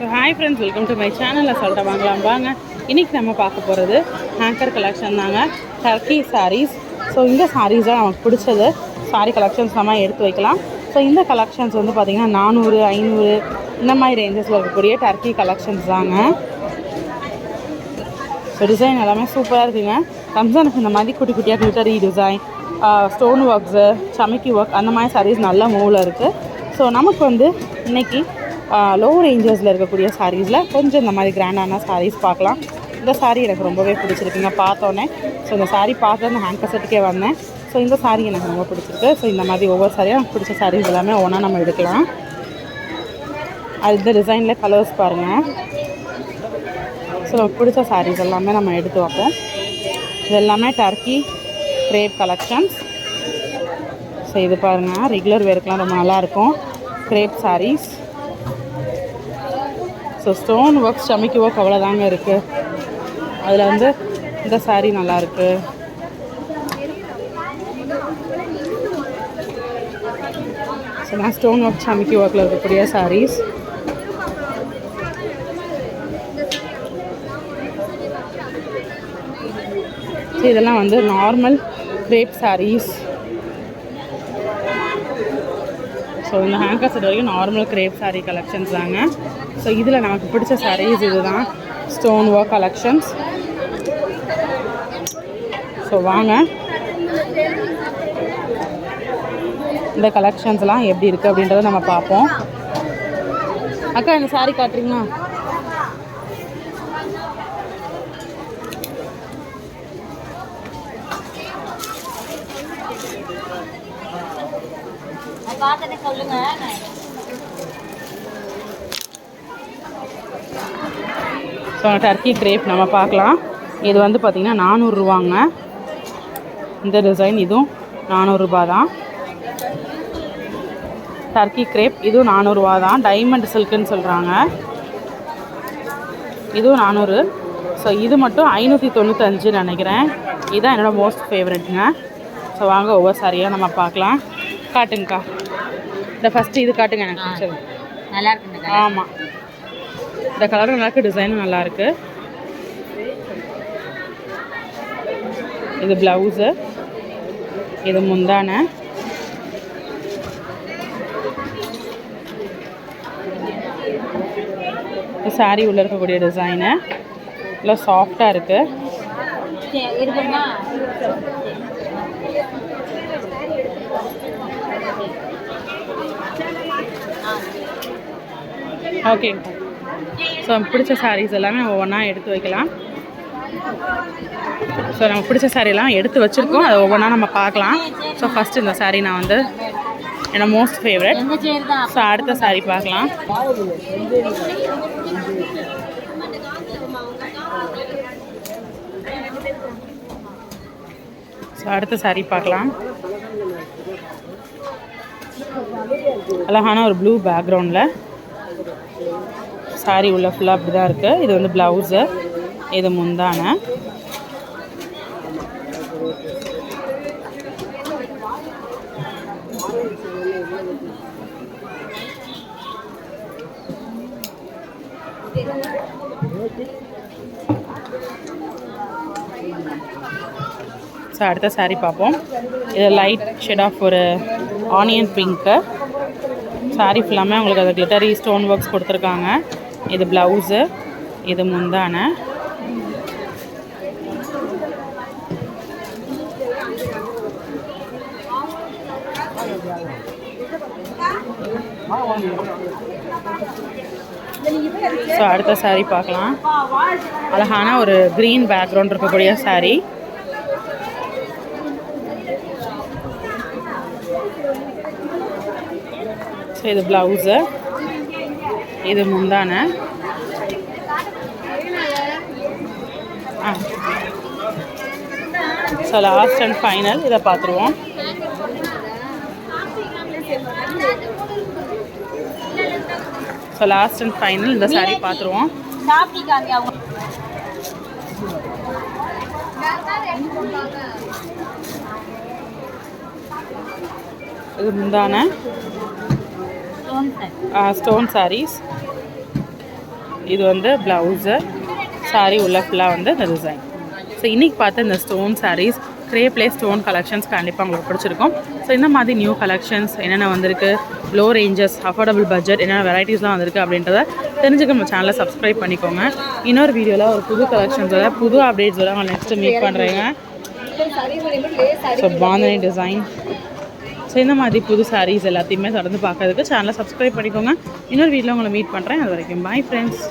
So hi friends welcome to my சேனலில் சொல்லிட்டு வாங்கலாம் வாங்க இன்றைக்கி நம்ம பார்க்க போகிறது ஹேங்கர் கலெக்ஷன் தாங்க. டர்க்கி சாரீஸ் ஸோ இந்த சாரீஸ் தான் நமக்கு பிடிச்சது. சாரீ கலெக்ஷன்ஸ் நம்ம எடுத்து வைக்கலாம். ஸோ இந்த கலெக்ஷன்ஸ் வந்து பார்த்திங்கன்னா நானூறு ஐநூறு இந்த மாதிரி ரேஞ்சஸில் இருக்கக்கூடிய டர்க்கி கலெக்ஷன்ஸ் தாங்க. ஸோ டிசைன் எல்லாமே சூப்பராக இருக்குங்க. ரம்ஜானுக்கு இந்த மாதிரி குட்டி குட்டியாக க்ளிட்டரி டிசைன் ஸ்டோன் ஒர்க்ஸு சமைக்கி ஒர்க் அந்த மாதிரி சாரீஸ் நல்ல மூவில் இருக்குது ஸோ நமக்கு வந்து இன்னைக்கு லோ ரேஞ்சஸில் இருக்கக்கூடிய சாரீஸில் கொஞ்சம் இந்த மாதிரி கிராண்டான சாரீஸ் பார்க்கலாம். இந்த சாரீ எனக்கு ரொம்பவே பிடிச்சிருக்குங்க பார்த்தோன்னே ஸோ இந்த சாரீ பார்த்து அந்த ஹேண்ட் செட்டுக்கே வந்தேன். ஸோ இந்த சாரீ எனக்கு ரொம்ப பிடிச்சிருக்கு. ஸோ இந்த மாதிரி ஒவ்வொரு சாரியும் எனக்கு பிடிச்ச சாரீஸ் எல்லாமே ஒன்றா நம்ம எடுக்கலாம். அது இந்த டிசைனில் கலர்ஸ் பாருங்கள் ஸோ நமக்கு பிடிச்ச சாரீஸ் எல்லாமே நம்ம எடுத்து வைப்போம். இது எல்லாமே டர்க்கி க்ரேப் கலெக்ஷன்ஸ் ஸோ இது பாருங்கள் ரெகுலர் வேர்க்கெலாம் ரொம்ப நல்லாயிருக்கும் crepe sarees so stone work சமைக்கி work அவ்வளோதாங்க இருக்குது அதில் வந்து இந்த சாரீ நல்லாயிருக்கு ஸோ நான் ஸ்டோன் ஒர்க் சமைக்கி ஒர்க்கில் இருக்கக்கூடிய சாரீஸ் இதெல்லாம் வந்து நார்மல் கிரேப் சாரீஸ் ஸோ இந்த ஹேங்கர் செட் வரைக்கும் நார்மல் கிரேப் சாரீ கலெக்ஷன்ஸ் தாங்க. ஸோ இதில் நமக்கு பிடிச்ச சாரீஸ் இதுதான். ஸ்டோன் ஒர்க் கலெக்ஷன்ஸ் ஸோ வாங்க. இந்த கலெக்ஷன்ஸ்லாம் எப்படி இருக்குது அப்படின்றத நம்ம பார்ப்போம். அக்கா இந்த சாரீ காட்டுறீங்களா? பார்த்தனே சொல்லுங்க. ஸோ டர்க்கி கிரேப் நம்ம பார்க்கலாம். இது வந்து பார்த்திங்கன்னா நானூறுரூவாங்க இந்த டிசைன் இதுவும் நானூறுரூபா தான். டர்க்கி கிரேப் இதுவும் நானூறுரூவா தான். டைமண்ட் சில்க்குன்னு சொல்கிறாங்க இதுவும் நானூறு. ஸோ இது மட்டும் ஐநூற்றி தொண்ணூத்தஞ்சு நினைக்கிறேன். இதுதான் என்னோடய மோஸ்ட் ஃபேவரெட்டுங்க ஸோ வாங்க ஒவ்வொரு சாரியாக நம்ம பார்க்கலாம். காட்டுங்கக்கா. இந்த ஃபஸ்ட்டு இது காட்டுங்க எனக்கு பிடிச்சது நல்லா இருக்குங்க ஆமாம் இந்த கலரும் நல்லா இருக்கு டிசைனும் நல்லா இருக்கு இது ப்ளவுஸு இது முந்தானை சாரி உள்ள இருக்கக்கூடிய டிசைனு நல்லா சாஃப்டாக இருக்குது ஓகேங்க ஸோ பிடிச்ச சாரீஸ் எல்லாமே ஒவ்வொன்றா எடுத்து வைக்கலாம். ஸோ நம்ம பிடிச்ச சாரீலாம் எடுத்து வச்சுருக்கோம். அதை ஒவ்வொன்றா நம்ம பார்க்கலாம். ஸோ ஃபஸ்ட்டு இந்த சாரீ நான் வந்து என்னோட மோஸ்ட் ஃபேவரட் ஸோ அடுத்த சாரீ பார்க்கலாம். ஸோ அடுத்த சாரீ பார்க்கலாம். அழகான ஒரு ப்ளூ பேக்ரவுண்டில் சாரி உள்ள ஃபுல்லாக அப்படி தான் இருக்குது இது வந்து ப்ளவுஸு இது முந்தான. ஸோ அடுத்த saree பார்ப்போம். இது லைட் ஷேட் ஆஃப் ஒரு ஆனியன் பிங்க்கு சாரி ஃபுல்லாமே உங்களுக்கு அது கிளிட்டரி ஸ்டோன் ஒர்க்ஸ் கொடுத்துருக்காங்க. இது ப்ளவுஸு இது முந்தான. ஸோ அடுத்த saree பார்க்கலாம். அழகான ஒரு க்ரீன் பேக்ரவுண்ட் இருக்கக்கூடிய சாரி ஸோ இது ப்ளவுஸு இது முந்தான. ஸோ லாஸ்ட் அண்ட் ஃபைனல் இதை பார்த்துருவோம். ஸோ லாஸ்ட் அண்ட் ஃபைனல் இந்த saree பார்த்துருவோம். இது முந்தான. Stone sir stone sarees. இது வந்து ப்ளவுஸு saree உள்ள ஃபுல்லாக வந்து இந்த டிசைன் ஸோ இன்றைக்கி பார்த்த இந்த ஸ்டோன் sarees க்ரேப்லே ஸ்டோன் கலெக்ஷன்ஸ் கண்டிப்பாக உங்களுக்கு பிடிச்சிருக்கும். ஸோ இந்த மாதிரி நியூ கலெக்ஷன்ஸ் என்னென்ன வந்திருக்கு? லோ ரேஞ்சஸ் அஃபோர்டபுள் பட்ஜெட் என்னென்ன வெரைட்டிஸ்லாம் வந்திருக்கு அப்படின்றத தெரிஞ்சுக்க நம்ம சேனலை சப்ஸ்கிரைப் பண்ணிக்கோங்க. இன்னொரு வீடியோவில் ஒரு புது கலெக்ஷன்ஸோட புது அப்டேட்ஸோட உங்களை நெக்ஸ்ட்டு மீட் பண்ணுறேங்க ஸோ பாந்தனி டிசைன் ஸோ இந்த மாதிரி புது சாரீஸ் எல்லாத்தையுமே தொடர்ந்து பார்க்கறதுக்கு சேனலை சப்ஸ்கிரைப் பண்ணிக்கோங்க. இன்னொரு வீட்டில் உங்களை மீட் பண்ணுறேன் அது வரைக்கும் பாய் ஃப்ரெண்ட்ஸ்